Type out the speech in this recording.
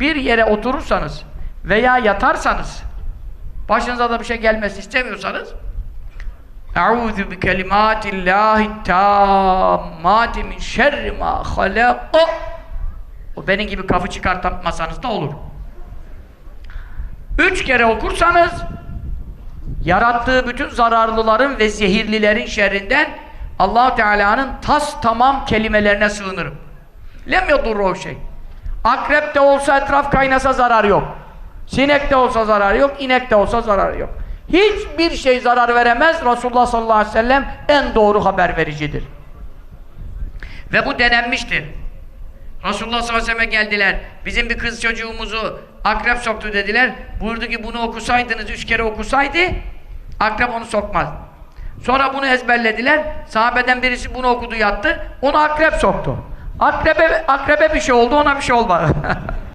bir yere oturursanız veya yatarsanız başınıza da bir şey gelmesi istemiyorsanız Eûzü bi kelimâtillâhi tâmmâti min şerri mâ halâk O benim gibi kafı çıkartmasanız da olur. Üç kere okursanız yarattığı bütün zararlıların ve zehirlilerin şerrinden allah Teala'nın tas tamam kelimelerine sığınırım. Lem yadurru şey. Akrep de olsa etraf kaynasa zarar yok. Sinek de olsa zarar yok, inek de olsa zarar yok. Hiçbir şey zarar veremez. Resulullah sallallahu aleyhi ve sellem en doğru haber vericidir. Ve bu denenmiştir. Resulullah sallallahu aleyhi ve sellem geldiler. Bizim bir kız çocuğumuzu akrep soktu dediler. Buyurdu ki bunu okusaydınız, üç kere okusaydı akrep onu sokmaz. Sonra bunu ezberlediler. Sahabeden birisi bunu okudu yattı. Onu akrep soktu. Akrebe, akrebe bir şey oldu, ona bir şey olmadı.